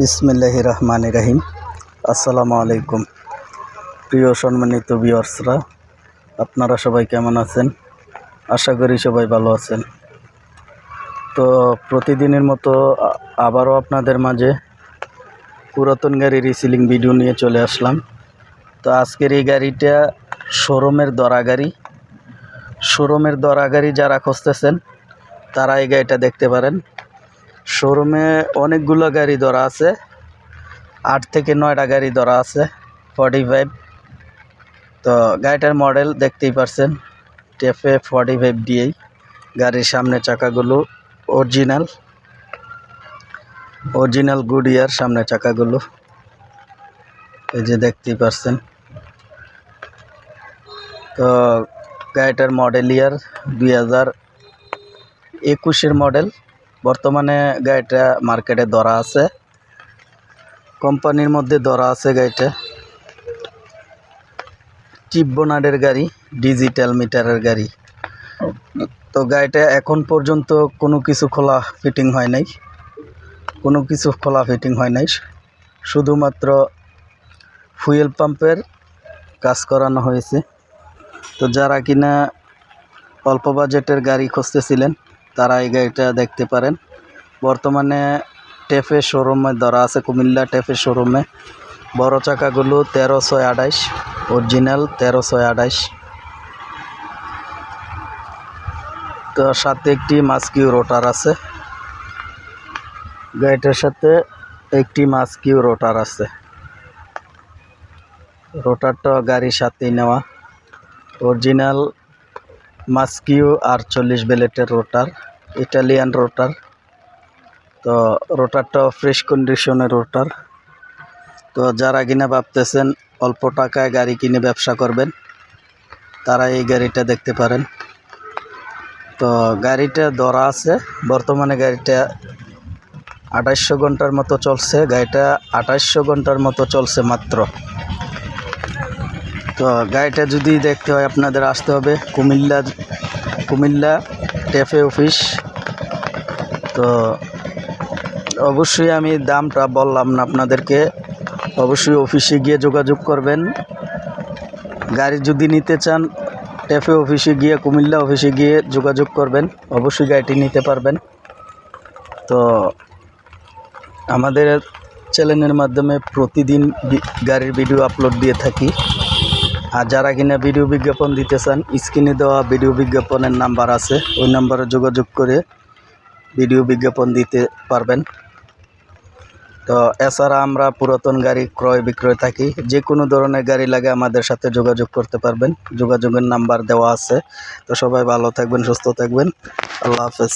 বিসমিল্লাহ রহমান রাহিম আসসালামু আলাইকুম প্রিয় সম্মানিত বিয়ার্সরা আপনারা সবাই কেমন আছেন? আশা করি সবাই ভালো আছেন। তো প্রতিদিনের মতো আবারও আপনাদের মাঝে পুরাতন গাড়ির রিসিলিং ভিডিও নিয়ে চলে আসলাম। তো আজকের এই গাড়িটা শোরুমের দরা গাড়ি। শোরুমের দরা গাড়ি যারা খুঁজতেছেন, তারা এই গাড়িটা দেখতে পারেন। শোরুমে অনেকগুলো গাড়ি ধরা আছে। আট থেকে নয়টা গাড়ি ধরা আছে ফর্টি ফাইভ তো গাড়িটার মডেল দেখতেই পারছেন টেফে ফর্টি ফাইভ ডিএই গাড়ির সামনে চাকাগুলো অরিজিনাল অরিজিনাল গুড ইয়ার সামনে চাকাগুলো। এই যে দেখতেই পারছেন। তো গাড়িটার মডেল ইয়ার দুই হাজার একুশের মডেল বর্তমানে গাড়িটা মার্কেটে ধরা আছে। কোম্পানির মধ্যে ধরা আছে গাড়িটা। চিপ বোনাডের গাড়ি, ডিজিটাল মিটারের গাড়ি। তো গাড়িটা এখন পর্যন্ত কোনো কিছু খোলা ফিটিং হয় নাই। কোনো কিছু খোলা ফিটিং হয় নাই। শুধুমাত্র ফুয়েল পাম্পের কাজ করানো হয়েছে। তো যারা কিনা অল্প বাজেটের গাড়ি খুঁজতেছিলেন তারা এই গাড়িটা দেখতে পারেন। বর্তমানে টেফে শোরুমে ধরা আছে, কুমিল্লা টেফে শোরুমে। বড় চাকাগুলো তেরো ছয় আঠাইশ অরিজিনাল তেরো ছয় আঠাইশ তো সাথে একটি মাস্কিউ রোটার আছে। গাড়িটার সাথে একটি মাস্কিউ রোটার আছে। রোটারটা গাড়ির সাথেই নেওয়া। অরিজিনাল মাস্কিউ আটচল্লিশ বেলেটের রোটার ইটালিয়ান রোটার, তো রোটারটাও ফ্রেশ কন্ডিশনের রোটার। তো যারা কিনা ভাবতেছেন অল্প টাকায় গাড়ি কিনে ব্যবসা করবেন তারা এই গাড়িটা দেখতে পারেন। তো গাড়িটা ধরা আছে, বর্তমানে গাড়িটা আঠাশশো ঘণ্টার মতো চলছে, গাড়িটা আঠাশশো ঘণ্টার মতো চলছে মাত্র। তো গাড়িটা যদি দেখতে হয়, আপনাদের আসতে হবে কুমিল্লা কুমিল্লা টেফে অফিস তো অবশ্যই আমি দামটা বললাম না আপনাদেরকে। অবশ্যই অফিসে গিয়ে যোগাযোগ করবেন। গাড়ি যদি নিতে চান টেফে অফিসে গিয়ে, কুমিল্লা অফিসে গিয়ে যোগাযোগ করবেন। অবশ্যই গাড়িটি নিতে পারবেন। তো আমাদের চ্যানেলের মাধ্যমে প্রতিদিন গাড়ির ভিডিও আপলোড দিয়ে থাকি। আর যারা কিনা ভিডিও বিজ্ঞাপন দিতে চান স্ক্রিনে দেওয়া ভিডিও বিজ্ঞাপনের নাম্বার আছে। ওই নাম্বারে যোগাযোগ করে ভিডিও বিজ্ঞাপন দিতে পারবেন। তো এছাড়া আমরা পুরাতন গাড়ি ক্রয় বিক্রয় থাকি। যে কোনো ধরনের গাড়ি লাগে আমাদের সাথে যোগাযোগ করতে পারবেন। যোগাযোগের নাম্বার দেওয়া আছে। তো সবাই ভালো থাকবেন, সুস্থ থাকবেন। আল্লাহ হাফেজ।